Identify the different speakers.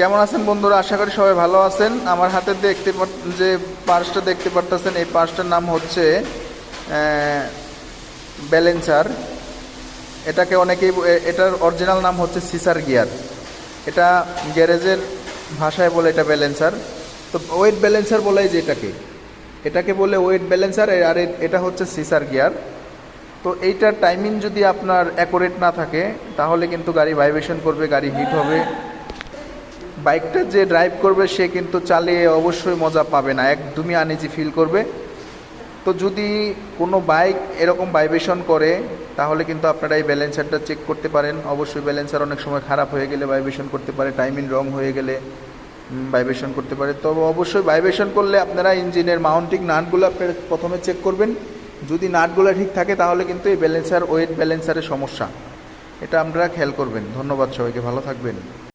Speaker 1: কেমন আছেন বন্ধুরা? আশা করি সবাই ভালো আছেন। আমার হাতে দেখতে যে পার্সটা দেখতে পারতেছেন, এই পার্সটার নাম হচ্ছে ব্যালেন্সার। এটাকে অনেকেই এটার অরিজিনাল নাম হচ্ছে সিসার গিয়ার। এটা গ্যারেজের ভাষায় বলে এটা ব্যালেন্সার। তো ওয়েট ব্যালেন্সার বলে যে এটাকে। এটাকে বলে ওয়েট ব্যালেন্সার আর এটা হচ্ছে সিসার গিয়ার। তো এইটার টাইমিং যদি আপনার অ্যাকোরেট না থাকে, তাহলে কিন্তু গাড়ি ভাইব্রেশন করবে, গাড়ি হিট হবে। বাইকটা যে ড্রাইভ করবে, সে কিন্তু চালিয়ে অবশ্যই মজা পাবে না। একদমই আনিজি ফিল করবে। তো যদি কোনো বাইক এরকম ভাইব্রেশন করে, তাহলে কিন্তু আপনারা এই ব্যালেন্সারটা চেক করতে পারেন। অবশ্যই ব্যালেন্সার অনেক সময় খারাপ হয়ে গেলে ভাইব্রেশন করতে পারে টাইমিং রং হয়ে গেলে ভাইব্রেশন করতে পারে। তবে অবশ্যই ভাইব্রেশন করলে আপনারা ইঞ্জিনের মাউন্টিং নাটগুলো আপনারা প্রথমে চেক করবেন। যদি নাটগুলো ঠিক থাকে, তাহলে কিন্তু এই ব্যালেন্সার ওয়েট ব্যালেন্সারের সমস্যা। এটা আপনারা খেয়াল করবেন। ধন্যবাদ সবাইকে। ভালো থাকবেন।